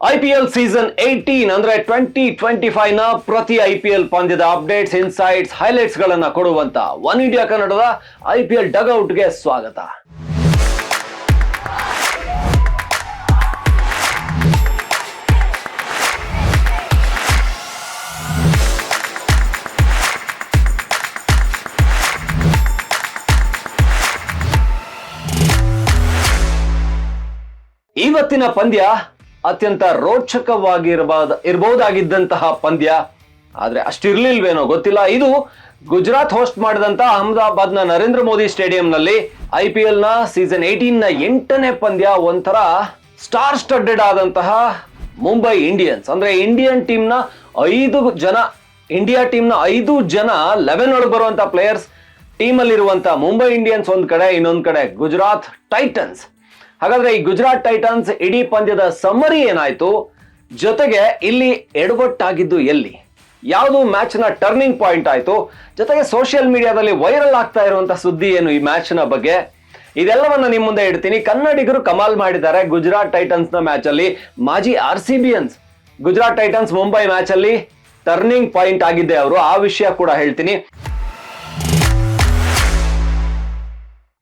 I season eighteen ಅಂದ್ರೆ twenty twenty ಫೈವ್ನ ಪ್ರತಿ ಐ ಪಂದ್ಯದ ಅಪ್ಡೇಟ್ಸ್ ಇನ್ಸೈಟ್ಸ್ ಹೈಲೈಟ್ಸ್ ಗಳನ್ನ ಕೊಡುವಂತ ಒನ್ ಇಂಡಿಯಾ ಕನ್ನಡದ ಐ ಪಿ ಎಲ್ ಸ್ವಾಗತ. ಇವತ್ತಿನ ಪಂದ್ಯ ಅತ್ಯಂತ ರೋಚಕವಾಗಿರಬ, ಇರಬಹುದಾಗಿದ್ದಂತಹ ಪಂದ್ಯ. ಆದ್ರೆ ಅಷ್ಟಿರ್ಲಿಲ್ವೇನೋ ಗೊತ್ತಿಲ್ಲ. ಇದು ಗುಜರಾತ್ ಹೋಸ್ಟ್ ಮಾಡಿದಂತ ಅಹಮದಾಬಾದ್ನ ನರೇಂದ್ರ ಮೋದಿ ಸ್ಟೇಡಿಯಂನಲ್ಲಿ ಐ ಪಿ ಎಲ್ನ ಸೀಸನ್ನ ಎಂಟನೇ ಪಂದ್ಯ. ಒಂಥರ ಸ್ಟಾರ್ ಸ್ಟಡ್ಡೆಡ್ ಆದಂತಹ ಮುಂಬೈ ಇಂಡಿಯನ್ಸ್. ಅಂದ್ರೆ ಇಂಡಿಯನ್ ಟೀಮ್ನ ಐದು ಜನ, ಇಂಡಿಯಾ ಟೀಮ್ನ ಐದು ಜನ ಲೆವೆನ್ ಒಳಗೆ ಬರುವಂತ ಪ್ಲೇಯರ್ಸ್ ಟೀಮ್ ಅಲ್ಲಿರುವಂತ ಮುಂಬೈ ಇಂಡಿಯನ್ಸ್ ಒಂದ್ ಕಡೆ, ಇನ್ನೊಂದ್ ಕಡೆ ಗುಜರಾತ್ ಟೈಟನ್ಸ್ ಹಾಗಾದ್ರೆ ಈ ಗುಜರಾತ್ ಟೈಟನ್ಸ್ ಇಡೀ ಪಂದ್ಯದ ಸಮ್ಮರಿ ಏನಾಯ್ತು? ಜೊತೆಗೆ ಇಲ್ಲಿ ಎಡವಟ್ಟಾಗಿದ್ದು ಎಲ್ಲಿ? ಯಾವುದು ಮ್ಯಾಚ್ನ ಟರ್ನಿಂಗ್ ಪಾಯಿಂಟ್ ಆಯ್ತು? ಜೊತೆಗೆ ಸೋಷಿಯಲ್ ಮೀಡಿಯಾದಲ್ಲಿ ವೈರಲ್ ಆಗ್ತಾ ಇರುವಂತ ಸುದ್ದಿ ಏನು ಈ ಮ್ಯಾಚ್ನ ಬಗ್ಗೆ? ಇದೆಲ್ಲವನ್ನ ನಿಮ್ ಮುಂದೆ ಇಡ್ತೀನಿ. ಕನ್ನಡಿಗರು ಕಮಾಲ್ ಮಾಡಿದ್ದಾರೆ ಗುಜರಾತ್ ಟೈಟನ್ಸ್ನ ಮ್ಯಾಚ್ ಅಲ್ಲಿ. ಮಾಜಿ ಆರ್ ಸಿ ಬಿಯನ್ಸ್ ಗುಜರಾತ್ ಟೈಟನ್ಸ್ ಮುಂಬೈ ಮ್ಯಾಚ್ ಅಲ್ಲಿ ಟರ್ನಿಂಗ್ ಪಾಯಿಂಟ್ ಆಗಿದ್ದೆ ಅವರು. ಆ ವಿಷಯ ಕೂಡ ಹೇಳ್ತೀನಿ.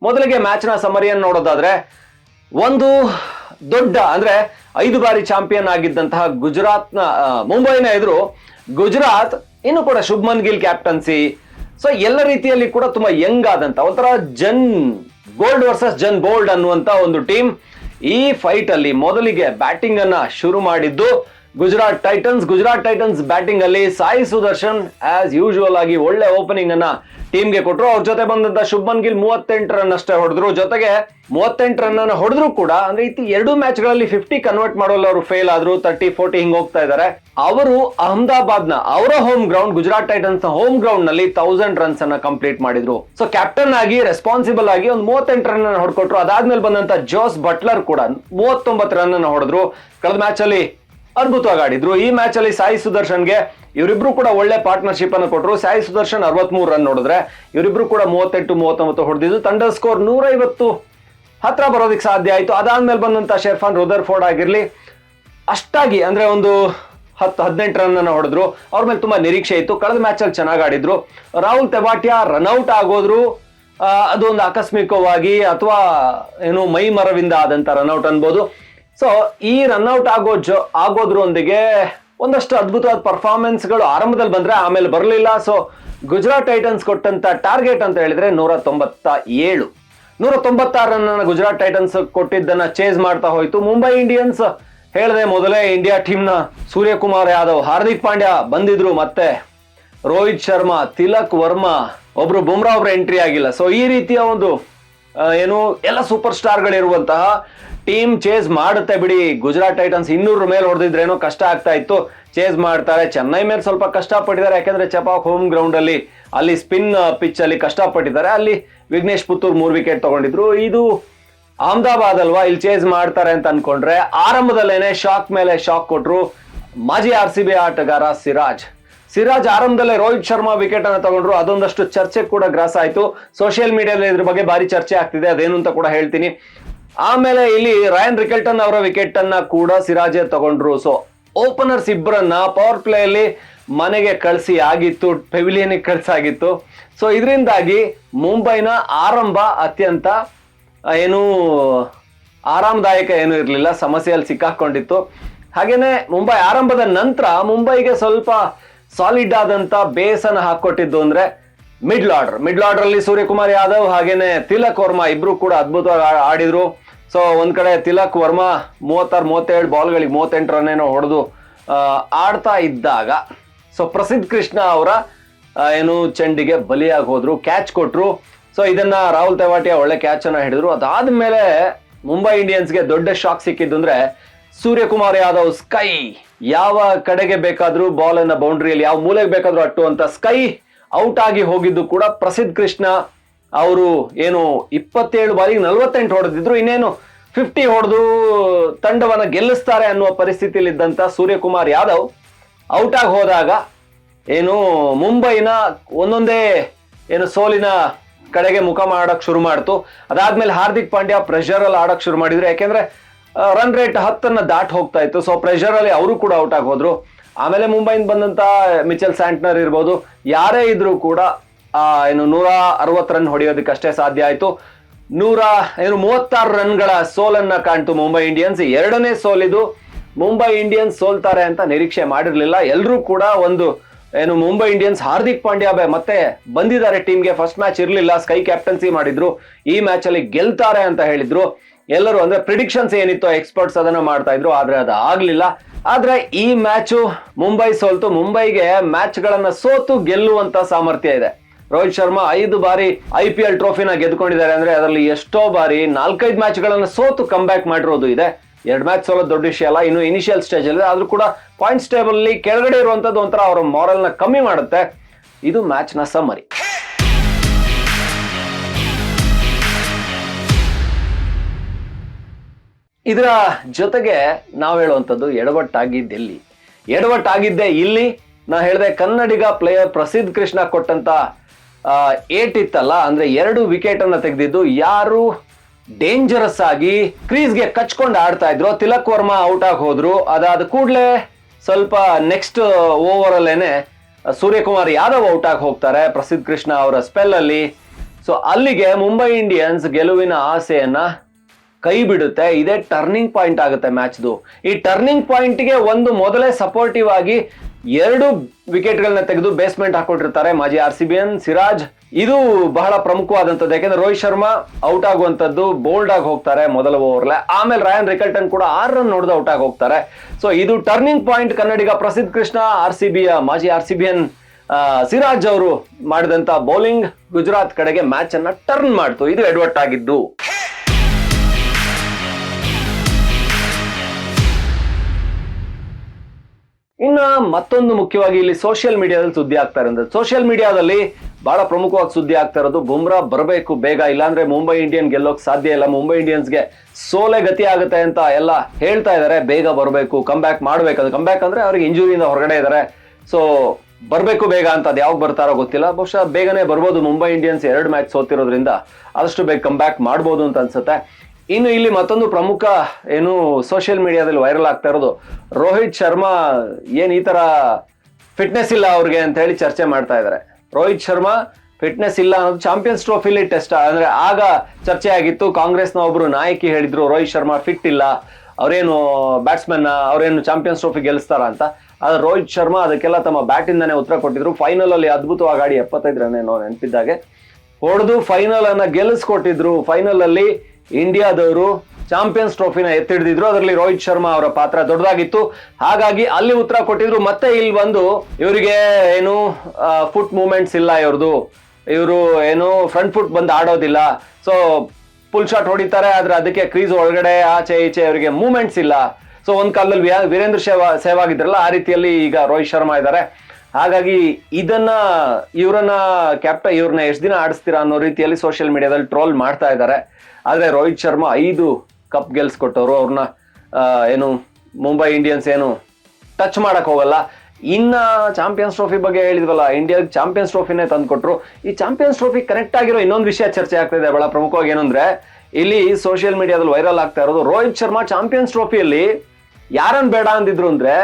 ಮೊದಲಿಗೆ ಮ್ಯಾಚ್ನ ಸಮರಿಯನ್ನು ನೋಡೋದಾದ್ರೆ ಒಂದು ದೊಡ್ಡ, ಅಂದ್ರೆ ಐದು ಬಾರಿ ಚಾಂಪಿಯನ್ ಆಗಿದ್ದಂತಹ ಗುಜರಾತ್ನ ಮುಂಬೈನ ಎದುರು ಗುಜರಾತ್ ಇನ್ನು ಕೂಡ ಶುಭ್ಮನ್ ಗಿಲ್ ಕ್ಯಾಪ್ಟನ್ಸಿ. ಸೊ ಎಲ್ಲ ರೀತಿಯಲ್ಲಿ ಕೂಡ ತುಂಬಾ ಯಂಗ್ ಆದಂತ, ಒಂಥರ gen gold versus gen bold ಅನ್ನುವಂತ ಒಂದು ಟೀಮ್ ಈ ಫೈಟ್ ಅಲ್ಲಿ ಮೊದಲಿಗೆ ಬ್ಯಾಟಿಂಗ್ ಅನ್ನ ಶುರು ಮಾಡಿದ್ದು. Gujarat Titans. Gujarat Titans batting ಅಲ್ಲಿ ಸಾಯಿ ಸುದರ್ಶನ್ ಆಸ್ ಯೂಶುವಲ್ ಆಗಿ ಒಳ್ಳೆ ಓಪನಿಂಗ್ ಅನ್ನ ಟೀಮ್ಗೆ ಕೊಟ್ಟರು ಅವ್ರ ಜೊತೆ ಬಂದಂತ ಶುಭನ್ ಗಿಲ್ ಮೂವತ್ತೆಂಟು ರನ್ ಅಷ್ಟೇ ಹೊಡೆದ್ರು. ಜೊತೆಗೆ ಮೂವತ್ತೆಂಟು ರನ್ ಅನ್ನ ಹೊಡೆದ್ರು ಕೂಡ, ಅಂದ್ರೆ ಇತ್ತು ಎರಡು ಮ್ಯಾಚ್ಗಳಲ್ಲಿ ಫಿಫ್ಟಿ ಕನ್ವರ್ಟ್ ಮಾಡೋಲ್ಲ ಅವರು ಫೇಲ್ ಆದ್ರು. ತರ್ಟಿ ಫೋರ್ಟಿ ಹಿಂಗ್ ಹೋಗ್ತಾ ಇದ್ದಾರೆ ಅವರು ಅಹಮದಾಬಾದ್ನ ಅವರ ಹೋಮ್ ಗ್ರೌಂಡ್ ಗುಜರಾತ್ ಟೈಟನ್ಸ್ನ ಹೋಮ್ ಗ್ರೌಂಡ್ನಲ್ಲಿ ತೌಸಂಡ್ ರನ್ಸ್ ಅನ್ನ ಕಂಪ್ಲೀಟ್ ಮಾಡಿದ್ರು. ಸೊ ಕ್ಯಾಪ್ಟನ್ ಆಗಿ ರೆಸ್ಪಾನ್ಸಿಬಲ್ ಆಗಿ ಒಂದು ಮೂವತ್ತೆಂಟು ರನ್ ಅನ್ನ ಹೊಡ್ಕೊಟ್ರು. ಅದಾದ್ಮೇಲೆ ಬಂದಂತ ಜೋಸ್ ಬಟ್ಲರ್ ಕೂಡ ಮೂವತ್ತೊಂಬತ್ತು ರನ್ ಅನ್ನ ಹೊಡೆದ್ರು. ಕಳೆದ ಮ್ಯಾಚ್ ಅಲ್ಲಿ ಅದ್ಭುತವಾಗಿ ಆಡಿದ್ರು. ಈ ಮ್ಯಾಚ್ ಅಲ್ಲಿ ಸಾಯಿ ಸುದರ್ಶನ್ಗೆ ಇವರಿಬ್ರು ಕೂಡ ಒಳ್ಳೆ ಪಾರ್ಟ್ನರ್ಶಿಪ್ ಅನ್ನು ಕೊಟ್ಟರು ಸಾಯಿ ಸುದರ್ಶನ್ ಅರವತ್ಮೂರು ರನ್ ನೋಡಿದ್ರೆ ಇವರಿಬ್ರು ಕೂಡ ಮೂವತ್ತೆಂಟು, ಮೂವತ್ತೊಂಬತ್ತು ಹೊಡೆದಿದ್ದು. ತಂಡ ಸ್ಕೋರ್ ನೂರೈವತ್ತು. ಹತ್ರ ಬರೋದಕ್ಕೆ ಸಾಧ್ಯ ಆಯ್ತು. ಅದಾದ್ಮೇಲೆ ಬಂದಂತ ಶೆರ್ಫಾನ್ ರುದರ್ ಫೋರ್ಡ್ ಆಗಿರಲಿ, ಅಷ್ಟಾಗಿ ಅಂದ್ರೆ ಒಂದು ಹತ್ತು, ಹದಿನೆಂಟು ರನ್ ಹೊಡೆದ್ರು. ಅವ್ರ ಮೇಲೆ ತುಂಬಾ ನಿರೀಕ್ಷೆ ಇತ್ತು. ಕಳೆದ ಮ್ಯಾಚ್ ಅಲ್ಲಿ ಚೆನ್ನಾಗಿ ಆಡಿದ್ರು. ರಾಹುಲ್ ತೆವಾಟಿಯಾ ರನ್ಔಟ್ ಆಗೋದ್ರು. ಅದು ಒಂದು ಆಕಸ್ಮಿಕವಾಗಿ ಅಥವಾ ಏನು ಮೈ ಮರವಿಂದ ಆದಂತ ರನ್ಔಟ್ ಅನ್ಬೋದು. ಸೊ ಈ ರನ್ಔಟ್ ಆಗೋ ಜೊ, ಆಗೋದ್ರೊಂದಿಗೆ ಒಂದಷ್ಟು ಅದ್ಭುತವಾದ ಪರ್ಫಾರ್ಮೆನ್ಸ್ಗಳು ಆರಂಭದಲ್ಲಿ ಬಂದ್ರೆ ಆಮೇಲೆ ಬರಲಿಲ್ಲ. ಸೊ ಗುಜರಾತ್ ಟೈಟನ್ಸ್ ಕೊಟ್ಟಂತ ಟಾರ್ಗೆಟ್ ಅಂತ ಹೇಳಿದ್ರೆ ನೂರ ತೊಂಬತ್ತ ಏಳು ನೂರ ತೊಂಬತ್ತಾರು ರನ್ನ ಗುಜರಾತ್ ಟೈಟನ್ಸ್ ಕೊಟ್ಟಿದ್ದನ್ನ ಚೇಸ್ ಮಾಡ್ತಾ ಹೋಯ್ತು. ಮುಂಬೈ ಇಂಡಿಯನ್ಸ್ ಹೇಳಿದೆ ಮೊದಲೇ ಇಂಡಿಯಾ ಟೀಮ್ನ ಸೂರ್ಯಕುಮಾರ್ ಯಾದವ್, ಹಾರ್ದಿಕ್ ಪಾಂಡ್ಯ ಬಂದಿದ್ರು ಮತ್ತೆ. ರೋಹಿತ್ ಶರ್ಮಾ, ತಿಲಕ್ ವರ್ಮಾ ಒಬ್ರು ಬುಮ್ರಾ ಒಬ್ರು ಎಂಟ್ರಿ ಆಗಿಲ್ಲ. ಸೊ ಈ ರೀತಿಯ ಒಂದು ಏನು, ಎಲ್ಲ ಸೂಪರ್ ಸ್ಟಾರ್ಗಳಿರುವಂತಹ ಟೀಮ್ ಚೇಸ್ ಮಾಡುತ್ತೆ ಬಿಡಿ. ಗುಜರಾತ್ ಟೈಟನ್ಸ್ ಇನ್ನೂರ ಮೇಲೆ ಹೊಡೆದಿದ್ರೇನೋ ಕಷ್ಟ ಆಗ್ತಾ ಇತ್ತು. ಚೇಸ್ ಮಾಡ್ತಾರೆ. ಚೆನ್ನೈ ಮೇಲೆ ಸ್ವಲ್ಪ ಕಷ್ಟಪಟ್ಟಿದ್ದಾರೆ. ಯಾಕಂದ್ರೆ ಚಪಾಕ್ ಹೋಮ್ ಗ್ರೌಂಡ್ ಅಲ್ಲಿ ಅಲ್ಲಿ ಸ್ಪಿನ್ ಪಿಚ್ ಅಲ್ಲಿ ಕಷ್ಟಪಟ್ಟಿದ್ದಾರೆ. ಅಲ್ಲಿ ವಿಘ್ನೇಶ್ ಪುತ್ತೂರ್ ಮೂರು ವಿಕೆಟ್ ತಗೊಂಡಿದ್ರು. ಇದು ಅಹಮದಾಬಾದ್ ಅಲ್ವಾ? ಇಲ್ಲಿ ಚೇಸ್ ಮಾಡ್ತಾರೆ ಅಂತ ಅನ್ಕೊಂಡ್ರೆ ಆರಂಭದಲ್ಲೇನೆ ಶಾಕ್ ಮೇಲೆ ಶಾಕ್ ಕೊಟ್ರು ಮಾಜಿ ಆರ್ ಸಿ ಬಿ ಆಟಗಾರ ಸಿರಾಜ್. ಸಿರಾಜ್ ಆರಂಭದಲ್ಲೇ ರೋಹಿತ್ ಶರ್ಮಾ ವಿಕೆಟ್ ಅನ್ನ ತಗೊಂಡ್ರು. ಅದೊಂದಷ್ಟು ಚರ್ಚೆ ಕೂಡ ಗ್ರಾಸ ಆಯ್ತು. ಸೋಷಿಯಲ್ ಮೀಡಿಯಾದಲ್ಲಿ ಇದ್ರ ಬಗ್ಗೆ ಭಾರಿ ಚರ್ಚೆ ಆಗ್ತಿದೆ. ಅದೇನು ಅಂತ ಕೂಡ ಹೇಳ್ತೀನಿ. ಆಮೇಲೆ ಇಲ್ಲಿ ರಾಯನ್ ರಿಕೆಲ್ಟನ್ ಅವರ ವಿಕೆಟ್ ಅನ್ನ ಕೂಡ ಸಿರಾಜೆ ತಗೊಂಡ್ರು. ಸೊ ಓಪನರ್ಸ್ ಇಬ್ಬರನ್ನ ಪವರ್ ಪ್ಲೇ ಅಲ್ಲಿ ಮನೆಗೆ ಕಳಿಸಿ ಆಗಿತ್ತು ಪೆವಿಲಿಯನ್ ಕಳ್ಸಾಗಿತ್ತು ಸೊ ಇದರಿಂದಾಗಿ ಮುಂಬೈನ ಆರಂಭ ಅತ್ಯಂತ ಏನು ಆರಾಮದಾಯಕ ಏನು ಇರಲಿಲ್ಲ, ಸಮಸ್ಯೆಯಲ್ಲಿ ಸಿಕ್ಕಾಕೊಂಡಿತ್ತು. ಹಾಗೇನೆ ಮುಂಬೈ ಆರಂಭದ ನಂತರ ಮುಂಬೈಗೆ ಸ್ವಲ್ಪ ಸಾಲಿಡ್ ಆದಂತ ಬೇಸನ ಹಾಕೊಟ್ಟಿದ್ದು ಅಂದ್ರೆ ಮಿಡ್ಲ್ ಆರ್ಡರ್ ಮಿಡ್ಲ್ ಆರ್ಡರ್ ಅಲ್ಲಿ ಸೂರ್ಯಕುಮಾರ್ ಯಾದವ್ ಹಾಗೇನೆ ತಿಲಕ್ ವರ್ಮಾ ಇಬ್ರು ಕೂಡ ಅದ್ಭುತವಾಗಿ ಆಡಿದ್ರು. ಸೊ ಒಂದ್ ಕಡೆ ತಿಲಕ್ ವರ್ಮಾ ಮೂವತ್ತಾರು, ಮೂವತ್ತೇಳು ಬಾಲ್ಗಳಿಗೆ ಮೂವತ್ತೆಂಟು ರನ್ ಏನೋ ಹೊಡೆದು ಆಡ್ತಾ ಇದ್ದಾಗ ಸೊ ಪ್ರಸಿದ್ಧ ಕೃಷ್ಣ ಅವರ ಏನು ಚೆಂಡಿಗೆ ಬಲಿಯಾಗಿ ಹೋದ್ರು ಕ್ಯಾಚ್ ಕೊಟ್ರು. ಸೊ ಇದನ್ನ ರಾಹುಲ್ ತೆವಾಟಿಯಾ ಒಳ್ಳೆ ಕ್ಯಾಚ್ ಅನ್ನ ಹಿಡಿದ್ರು. ಅದಾದ್ಮೇಲೆ ಮುಂಬೈ ಇಂಡಿಯನ್ಸ್ಗೆ ದೊಡ್ಡ ಶಾಕ್ ಸಿಕ್ಕಿದ್ದು ಅಂದ್ರೆ, ಸೂರ್ಯಕುಮಾರ್ ಯಾದವ್ ಸ್ಕೈ ಯಾವ ಕಡೆಗೆ ಬೇಕಾದ್ರೂ ಬಾಲ್ ಅನ್ನ ಬೌಂಡ್ರಿಯಲ್ಲಿ ಯಾವ ಮೂಲೆಗೆ ಬೇಕಾದ್ರೂ ಅಟ್ಟುವಂತ ಸ್ಕೈ ಔಟ್ ಆಗಿ ಹೋಗಿದ್ದು ಕೂಡ ಪ್ರಸಿದ್ಧ ಕೃಷ್ಣ. ಅವರು ಏನು ಇಪ್ಪತ್ತೇಳು ಬಾಲಿಗೆ ನಲ್ವತ್ತೆಂಟು ಹೊಡೆದಿದ್ರು. ಇನ್ನೇನು ಫಿಫ್ಟಿ ಹೊಡೆದು ತಂಡವನ್ನು ಗೆಲ್ಲಿಸ್ತಾರೆ ಅನ್ನುವ ಪರಿಸ್ಥಿತಿಯಲ್ಲಿ ಇದ್ದಂತ ಸೂರ್ಯಕುಮಾರ್ ಯಾದವ್ ಔಟ್ ಆಗಿ ಹೋದಾಗ ಏನು ಮುಂಬೈನ ಒಂದೊಂದೇ ಏನು ಸೋಲಿನ ಕಡೆಗೆ ಮುಖ ಮಾಡಕ್ ಶುರು ಮಾಡ್ತು. ಅದಾದ್ಮೇಲೆ ಹಾರ್ದಿಕ್ ಪಾಂಡ್ಯ ಪ್ರೆಷರಲ್ಲಿ ಅಲ್ಲಿ ಆಡಕ್ ಶುರು ಮಾಡಿದ್ರು. ಯಾಕೆಂದ್ರೆ ರನ್ ರೇಟ್ ಹತ್ತನ್ನು ದಾಟ್ ಹೋಗ್ತಾ ಇತ್ತು. ಸೊ ಪ್ರೆಷರಲ್ಲಿ ಅವರು ಕೂಡ ಔಟ್ ಆಗಿ ಹೋದ್ರು. ಆಮೇಲೆ ಮುಂಬೈಯಿಂದ ಬಂದಂತ ಮಿಚೆಲ್ ಸ್ಯಾಂಟ್ನರ್ ಇರ್ಬೋದು. ಯಾರೇ ಇದ್ರೂ ಕೂಡ ಏನು ನೂರ ಅರವತ್ತು ರನ್ ಹೊಡೆಯೋದಕ್ಕಷ್ಟೇ ಸಾಧ್ಯ ಆಯ್ತು. ನೂರ, ಏನು, ಮೂವತ್ತಾರು ರನ್ಗಳ ಸೋಲನ್ನ ಕಾಣ್ತು ಮುಂಬೈ ಇಂಡಿಯನ್ಸ್. ಎರಡನೇ ಸೋಲಿದು ಮುಂಬೈ ಇಂಡಿಯನ್ಸ್ ಸೋಲ್ತಾರೆ ಅಂತ ನಿರೀಕ್ಷೆ ಮಾಡಿರಲಿಲ್ಲ. ಎಲ್ಲರೂ ಕೂಡ ಒಂದು, ಏನು, ಮುಂಬೈ ಇಂಡಿಯನ್ಸ್ ಹಾರ್ದಿಕ್ ಪಾಂಡ್ಯ ಮತ್ತೆ ಬಂದಿದ್ದಾರೆ ಟೀಮ್ಗೆ. ಫಸ್ಟ್ ಮ್ಯಾಚ್ ಇರಲಿಲ್ಲ. ಸ್ಕೈ ಕ್ಯಾಪ್ಟನ್ಸಿ ಮಾಡಿದ್ರು. ಈ ಮ್ಯಾಚ್ ಅಲ್ಲಿ ಗೆಲ್ತಾರೆ ಅಂತ ಹೇಳಿದ್ರು. ಎಲ್ಲರೂ ಅಂದ್ರೆ ಪ್ರಿಡಿಕ್ಷನ್ಸ್ ಏನಿತ್ತು ಎಕ್ಸ್ಪರ್ಟ್ಸ್ ಅದನ್ನ ಮಾಡ್ತಾ ಇದ್ರು. ಆದ್ರೆ ಅದು ಆಗ್ಲಿಲ್ಲ. ಆದ್ರೆ ಈ ಮ್ಯಾಚು ಮುಂಬೈ ಸೋಲ್ತು. ಮುಂಬೈಗೆ ಮ್ಯಾಚ್ ಗಳನ್ನ ಸೋತು ಗೆಲ್ಲುವಂತ ಸಾಮರ್ಥ್ಯ ಇದೆ. ರೋಹಿತ್ ಶರ್ಮಾ ಐದು ಬಾರಿ ಐ ಪಿ ಎಲ್ ಟ್ರೋಫಿನ ಗೆದ್ಕೊಂಡಿದ್ದಾರೆ ಅಂದ್ರೆ ಅದರಲ್ಲಿ ಎಷ್ಟೋ ಬಾರಿ ನಾಲ್ಕೈದು ಮ್ಯಾಚ್ ಗಳನ್ನ ಸೋತು ಕಮ್ ಬ್ಯಾಕ್ ಮಾಡಿರೋದು ಇದೆ. ಎರಡು ಮ್ಯಾಚ್ ಸೋಲೋದು ದೊಡ್ಡ ವಿಷಯ ಅಲ್ಲ, ಇನ್ನು ಇನಿಷಿಯಲ್ ಸ್ಟೇಜ್ ಅಲ್ಲಿ ಆದ್ರೂ ಕೂಡ ಪಾಯಿಂಟ್ಸ್ ಟೇಬಲ್ ಅಲ್ಲಿ ಕೆಳಗಡೆ ಇರುವಂತದ್ದು ಒಂಥರ ಅವರ ಮಾರಲ್ನ ಕಮ್ಮಿ ಮಾಡುತ್ತೆ. ಇದು ಮ್ಯಾಚ್ನ ಸಮ್ಮರಿ ಇದರ ಜೊತೆಗೆ ನಾವು ಹೇಳುವಂಥದ್ದು ಎಡವಟ್ಟಾಗಿದ್ದೆಲ್ಲಿ ಎಡವಟ್ಟಾಗಿದ್ದೆ ಇಲ್ಲಿ ನಾ ಹೇಳಿದೆ ಕನ್ನಡಿಗ ಪ್ಲೇಯರ್ ಪ್ರಸಿದ್ಧ ಕೃಷ್ಣ ಕೊಟ್ಟಂತ ಏಟ್ ಇತ್ತಲ್ಲ, ಅಂದ್ರೆ ಎರಡು ವಿಕೆಟ್ ಅನ್ನ ತೆಗೆದಿದ್ದು ಯಾರು ಡೇಂಜರಸ್ ಆಗಿ ಕ್ರೀಸ್ಗೆ ಕಚ್ಕೊಂಡು ಆಡ್ತಾ ಇದ್ರು, ತಿಲಕ್ ವರ್ಮಾ ಔಟ್ ಆಗಿ ಹೋದ್ರು. ಅದಾದ ಕೂಡಲೇ ಸ್ವಲ್ಪ ನೆಕ್ಸ್ಟ್ ಓವರ್ ಅಲ್ಲೇನೆ ಸೂರ್ಯಕುಮಾರ್ ಯಾದವ್ ಔಟ್ ಆಗಿ ಹೋಗ್ತಾರೆ, ಪ್ರಸಿದ್ಧ ಕೃಷ್ಣ ಅವರ ಸ್ಪೆಲ್ ಅಲ್ಲಿ. ಸೊ ಅಲ್ಲಿಗೆ ಮುಂಬೈ ಇಂಡಿಯನ್ಸ್ ಗೆಲುವಿನ ಆಸೆಯನ್ನ ಕೈ ಬಿಡುತ್ತೆ. ಇದೇ ಟರ್ನಿಂಗ್ ಪಾಯಿಂಟ್ ಆಗುತ್ತೆ ಮ್ಯಾಚ್ದು ಈ ಟರ್ನಿಂಗ್ ಪಾಯಿಂಟ್ಗೆ ಒಂದು ಮೊದಲೇ ಸಪೋರ್ಟಿವ್ ಆಗಿ ಎರಡು ವಿಕೆಟ್ಗಳನ್ನ ತೆಗೆದು ಬೇಸ್ಮೆಂಟ್ ಹಾಕೊಟ್ಟಿರ್ತಾರೆ ಮಾಜಿ ಆರ್ ಸಿ ಬಿ ಎನ್ ಸಿರಾಜ್. ಇದು ಬಹಳ ಪ್ರಮುಖವಾದಂಥದ್ದು, ಯಾಕಂದ್ರೆ ರೋಹಿತ್ ಶರ್ಮಾ ಔಟ್ ಆಗುವಂಥದ್ದು ಬೋಲ್ಡ್ ಆಗಿ ಹೋಗ್ತಾರೆ ಮೊದಲ ಓವರ್ಲೆ ಆಮೇಲೆ ರಾಯನ್ ರಿಕಲ್ಟನ್ ಕೂಡ ಆರು ರನ್ ನೋಡಿದ ಔಟ್ ಆಗಿ ಹೋಗ್ತಾರೆ. ಸೊ ಇದು ಟರ್ನಿಂಗ್ ಪಾಯಿಂಟ್ ಕನ್ನಡಿಗ ಪ್ರಸಿದ್ಧ ಕೃಷ್ಣ ಆರ್ ಸಿ ಬಿಯ ಮಾಜಿ ಆರ್ ಸಿ ಬಿ ಎನ್ ಸಿರಾಜ್ ಅವರು ಮಾಡಿದಂತ ಬೌಲಿಂಗ್ ಗುಜರಾತ್ ಕಡೆಗೆ ಮ್ಯಾಚ್ ಅನ್ನ ಟರ್ನ್ ಮಾಡ್ತು. ಇದು ಎಡ್ವರ್ಟ್ ಆಗಿದ್ದು. ಇನ್ನ ಮತ್ತೊಂದು ಮುಖ್ಯವಾಗಿ ಇಲ್ಲಿ ಸೋಷಿಯಲ್ ಮೀಡಿಯಾದಲ್ಲಿ ಸುದ್ದಿ ಆಗ್ತಾ ಇರೋದು. ಸೋಷಿಯಲ್ ಮೀಡಿಯಾದಲ್ಲಿ ಬಹಳ ಪ್ರಮುಖವಾಗಿ ಸುದ್ದಿ ಆಗ್ತಾ ಇರೋದು, ಬುಮ್ರಾ ಬರಬೇಕು, ಬೇಗ, ಇಲ್ಲಾಂದ್ರೆ ಮುಂಬೈ ಇಂಡಿಯನ್ ಗೆಲ್ಲೋಕ್ ಸಾಧ್ಯ ಇಲ್ಲ, ಮುಂಬೈ ಇಂಡಿಯನ್ಸ್ಗೆ ಸೋಲೆ ಗತಿ ಆಗುತ್ತೆ ಅಂತ ಎಲ್ಲ ಹೇಳ್ತಾ ಇದ್ದಾರೆ ಬೇಗ ಬರಬೇಕು ಕಮ್ ಬ್ಯಾಕ್ ಮಾಡ್ಬೇಕು ಕಮ್ ಬ್ಯಾಕ್ ಅಂದ್ರೆ ಅವ್ರಿಗೆ ಇಂಜುರಿಯಿಂದ ಹೊರಗಡೆ ಇದ್ದಾರೆ ಸೊ ಬರಬೇಕು, ಬೇಗ ಅಂತ ಅದು ಯಾವಾಗ ಬರ್ತಾರೋ ಗೊತ್ತಿಲ್ಲ, ಬಹುಶಃ ಬೇಗನೆ ಬರ್ಬೋದು ಮುಂಬೈ ಇಂಡಿಯನ್ಸ್ ಎರಡು ಮ್ಯಾಚ್ ಸೋತಿರೋದ್ರಿಂದ, ಆದಷ್ಟು ಬೇಗ ಕಮ್ ಬ್ಯಾಕ್ ಮಾಡ್ಬೋದು ಅಂತ ಅನ್ಸುತ್ತೆ. ಇನ್ನು ಇಲ್ಲಿ ಮತ್ತೊಂದು ಪ್ರಮುಖ ಏನು ಸೋಷಿಯಲ್ ಮೀಡಿಯಾದಲ್ಲಿ ವೈರಲ್ ಆಗ್ತಾ ಇರೋದು. ರೋಹಿತ್ ಶರ್ಮಾ ಏನ್ ಈ ತರ ಫಿಟ್ನೆಸ್ ಇಲ್ಲ ಅವ್ರಿಗೆ ಅಂತ ಹೇಳಿ ಚರ್ಚೆ ಮಾಡ್ತಾ ಇದ್ದಾರೆ ರೋಹಿತ್ ಶರ್ಮಾ ಫಿಟ್ನೆಸ್ ಇಲ್ಲ ಅನ್ನೋದು ಚಾಂಪಿಯನ್ಸ್ ಟ್ರೋಫಿಲಿ ಟೆಸ್ಟ್ ಅಂದ್ರೆ ಆಗ ಚರ್ಚೆ ಆಗಿತ್ತು. ಕಾಂಗ್ರೆಸ್ನ ಒಬ್ರು ನಾಯಕಿ ಹೇಳಿದ್ರು, ರೋಹಿತ್ ಶರ್ಮಾ ಫಿಟ್ ಇಲ್ಲ. ಅವರೇನು ಬ್ಯಾಟ್ಸ್ಮನ್ ಅವರೇನು ಚಾಂಪಿಯನ್ಸ್ ಟ್ರೋಫಿ ಗೆಲ್ಲಿಸ್ತಾರ ಅಂತ? ಆದ್ರೆ ರೋಹಿತ್ ಶರ್ಮಾ ಅದಕ್ಕೆಲ್ಲ ತಮ್ಮ ಬ್ಯಾಟ್ ಇಂದಾನೆ ಉತ್ತರ ಕೊಟ್ಟಿದ್ರು. ಫೈನಲ್ ಅಲ್ಲಿ ಅದ್ಭುತವಾಗಿ ಆಡಿ ಎಪ್ಪತ್ತೈದು ರನ್ ಏನೋ ನೆನಪಿದ್ದಾಗೆ. ಹೊಡೆದು ಫೈನಲ್ ಅನ್ನ ಗೆಲ್ಲಿಸ್ಕೊಟ್ಟಿದ್ರು ಫೈನಲ್ ಅಲ್ಲಿ ಇಂಡಿಯಾದವರು ಚಾಂಪಿಯನ್ಸ್ ಟ್ರೋಫಿನ ಎತ್ತಿಡಿದ್ರು ಅದರಲ್ಲಿ ರೋಹಿತ್ ಶರ್ಮಾ ಅವರ ಪಾತ್ರ ದೊಡ್ಡದಾಗಿತ್ತು. ಹಾಗಾಗಿ ಅಲ್ಲಿ ಉತ್ತರ ಕೊಟ್ಟಿದ್ರು. ಮತ್ತೆ ಇಲ್ಲಿ ಬಂದು ಇವರಿಗೆ ಏನು ಫುಟ್ ಮೂವ್ಮೆಂಟ್ಸ್ ಇಲ್ಲ ಇವ್ರದ್ದು ಇವರು ಏನು ಫ್ರಂಟ್ ಫುಟ್ ಬಂದು ಆಡೋದಿಲ್ಲ. ಸೊ ಫುಲ್ ಶಾಟ್ ಹೊಡಿತಾರೆ. ಆದ್ರೆ ಅದಕ್ಕೆ ಕ್ರೀಸ್ ಒಳಗಡೆ, ಆಚೆ ಈಚೆ ಅವರಿಗೆ ಮೂವ್ಮೆಂಟ್ಸ್ ಇಲ್ಲ. ಸೊ ಒಂದ್ ಕಾಲದಲ್ಲಿ ವೀರೇಂದ್ರ ಸೇವಾ ಸೇವಾಗಿದ್ರಲ್ಲ ಆ ರೀತಿಯಲ್ಲಿ ಈಗ ರೋಹಿತ್ ಶರ್ಮಾ ಇದ್ದಾರೆ. ಹಾಗಾಗಿ ಇದನ್ನ ಇವರನ್ನ ಕ್ಯಾಪ್ಟನ್ ಇವ್ರನ್ನ ಎಷ್ಟು ದಿನ ಆಡಿಸ್ತೀರಾ ಅನ್ನೋ ರೀತಿಯಲ್ಲಿ ಸೋಷಿಯಲ್ ಮೀಡಿಯಾದಲ್ಲಿ ಟ್ರೋಲ್ ಮಾಡ್ತಾ ಇದ್ದಾರೆ ಆದರೆ ರೋಹಿತ್ ಶರ್ಮಾ ಐದು ಕಪ್ ಗೆಲ್ಸ್ಕೊಟ್ಟವರು. ಅವ್ರನ್ನ ಏನು ಮುಂಬೈ ಇಂಡಿಯನ್ಸ್ ಏನು ಟಚ್ ಮಾಡಕ್ ಹೋಗಲ್ಲ. ಇನ್ನ ಚಾಂಪಿಯನ್ಸ್ ಟ್ರೋಫಿ ಬಗ್ಗೆ ಹೇಳಿದ್ವಲ್ಲ ಇಂಡಿಯಾಗೆ ಚಾಂಪಿಯನ್ಸ್ ಟ್ರೋಫಿನೇ ತಂದುಕೊಟ್ರು. ಈ ಚಾಂಪಿಯನ್ಸ್ ಟ್ರೋಫಿ ಕನೆಕ್ಟ್ ಆಗಿರೋ ಇನ್ನೊಂದು ವಿಷಯ ಚರ್ಚೆ ಆಗ್ತಿದೆ ಬಹಳ ಪ್ರಮುಖವಾಗಿ ಏನಂದ್ರೆ, ಇಲ್ಲಿ ಸೋಷಿಯಲ್ ಮೀಡಿಯಾದಲ್ಲಿ ವೈರಲ್ ಆಗ್ತಾ ಇರೋದು ರೋಹಿತ್ ಶರ್ಮಾ ಚಾಂಪಿಯನ್ಸ್ ಟ್ರೋಫಿಯಲ್ಲಿ ಯಾರನ್ನ ಬೇಡ ಅಂದಿದ್ರು ಅಂದ್ರೆ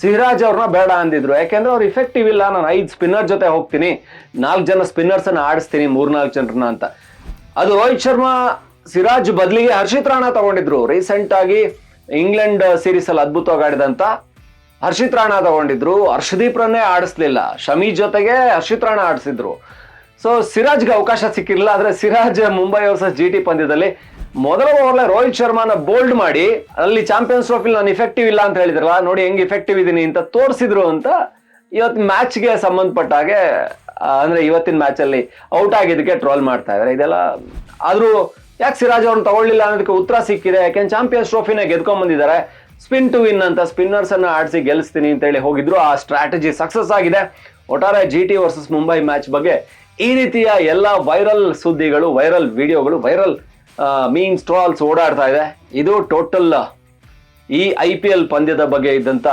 ಸಿರಾಜ್ ಅವ್ರನ್ನ ಬೇಡ ಅಂದಿದ್ರು. ಯಾಕೆಂದ್ರೆ ಅವ್ರು ಇಫೆಕ್ಟಿವ್ ಇಲ್ಲ. ನಾನು ಐದು ಸ್ಪಿನ್ನರ್ ಜೊತೆ ಹೋಗ್ತೀನಿ. ನಾಲ್ಕು ಜನ ಸ್ಪಿನ್ನರ್ಸ್ ಅನ್ನ ಆಡಿಸ್ತೀನಿ, ಮೂರ್ನಾಲ್ಕು ಜನರನ್ನ ಅಂತ. ಅದು ರೋಹಿತ್ ಶರ್ಮಾ, ಸಿರಾಜ್ ಬದಲಿಗೆ ಹರ್ಷಿತ್ ರಾಣಾ ತಗೊಂಡಿದ್ರು. ರೀಸೆಂಟ್ ಆಗಿ ಇಂಗ್ಲೆಂಡ್ ಸೀರೀಸ್ ಅಲ್ಲಿ ಅದ್ಭುತವಾಗಿ ಆಡಿದಂತ ಹರ್ಷಿತ್ ರಾಣಾ ತಗೊಂಡಿದ್ರು. ಹರ್ಷದೀಪ್ರನ್ನೇ ಆಡಿಸ್ಲಿಲ್ಲ. ಶಮಿ ಜೊತೆಗೆ ಹರ್ಷಿತ್ ರಾಣಾ ಆಡಿಸಿದ್ರು. ಸೊ ಸಿರಾಜ್ಗೆ ಅವಕಾಶ ಸಿಕ್ಕಿರಲಿಲ್ಲ. ಆದರೆ Siraj Mumbai versus G T ಪಂದ್ಯದಲ್ಲಿ ಮೊದಲ ಓವರ್ಲೆ ರೋಹಿತ್ ಶರ್ಮಾನ ಬೋಲ್ಡ್ ಮಾಡಿ, ಅಲ್ಲಿ ಚಾಂಪಿಯನ್ಸ್ ಟ್ರೋಫಿ ನಾನು ಇಫೆಕ್ಟಿವ್ ಇಲ್ಲ ಅಂತ ಹೇಳಿದ್ರಲ್ಲ, ನೋಡಿ ಹೆಂಗ್ ಇಫೆಕ್ಟಿವ್ ಇದೀನಿ ಅಂತ ತೋರಿಸಿದ್ರು ಅಂತ ಇವತ್ತು ಮ್ಯಾಚ್ಗೆ ಸಂಬಂಧಪಟ್ಟ ಹಾಗೆ ಅಂದ್ರೆ ಇವತ್ತಿನ ಮ್ಯಾಚ್ ಅಲ್ಲಿ ಔಟ್ ಆಗಿದ್ದಕ್ಕೆ ಟ್ರೋಲ್ ಮಾಡ್ತಾ ಇದಾರೆ. ಇದೆಲ್ಲ, ಆದ್ರೂ ಯಾಕೆ ಸಿರಾಜ್ ಅವ್ರನ್ನ ತಗೊಳ್ಳಿಲ್ಲ ಅನ್ನೋದಕ್ಕೆ ಉತ್ತರ ಸಿಕ್ಕಿದೆ. ಯಾಕೆಂದ್ರೆ ಚಾಂಪಿಯನ್ಸ್ ಟ್ರೋಫಿನ ಗೆದ್ಕೊಂಡ್ ಬಂದಿದ್ದಾರೆ. ಸ್ಪಿನ್ ಟು ವಿನ್ ಅಂತ ಸ್ಪಿನ್ನರ್ಸ್ ಅನ್ನ ಆಡಿಸಿ ಗೆಲ್ಲಿಸ್ತೀನಿ ಅಂತ ಹೇಳಿ ಹೋಗಿದ್ರು. ಆ ಸ್ಟ್ರಾಟಜಿ ಸಕ್ಸಸ್ ಆಗಿದೆ. ಒಟ್ಟಾರೆ G T versus Mumbai match ಬಗ್ಗೆ ಈ ರೀತಿಯ ಎಲ್ಲ ವೈರಲ್ ಸುದ್ದಿಗಳು ವೈರಲ್ ವಿಡಿಯೋಗಳು ವೈರಲ್ ಮೀನ್ಸ್ ಸ್ಟ್ರಾಲ್ಸ್ ಓಡಾಡ್ತಾ ಇದೆ. ಇದು ಟೋಟಲ್ ಈ ಐ ಪಿ ಎಲ್ ಪಂದ್ಯದ ಬಗ್ಗೆ ಇದ್ದಂತ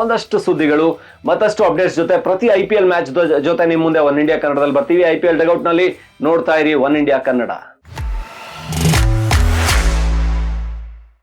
ಒಂದಷ್ಟು ಸುದ್ದಿಗಳು, ಮತ್ತಷ್ಟು ಅಪ್ಡೇಟ್ಸ್ ಜೊತೆ ಪ್ರತಿ ಐ ಪಿ ಎಲ್ ಮ್ಯಾಚ್ ಜೊತೆ ನಿಮ್ಮ ಮುಂದೆ ಒನ್ ಇಂಡಿಯಾ ಕನ್ನಡದಲ್ಲಿ ಬರ್ತೀವಿ. ಐ ಪಿ ಎಲ್ ಡಗೌಟ್ನಲ್ಲಿ ನೋಡ್ತಾ ಇರಿ ಒನ್ ಇಂಡಿಯಾ ಕನ್ನಡ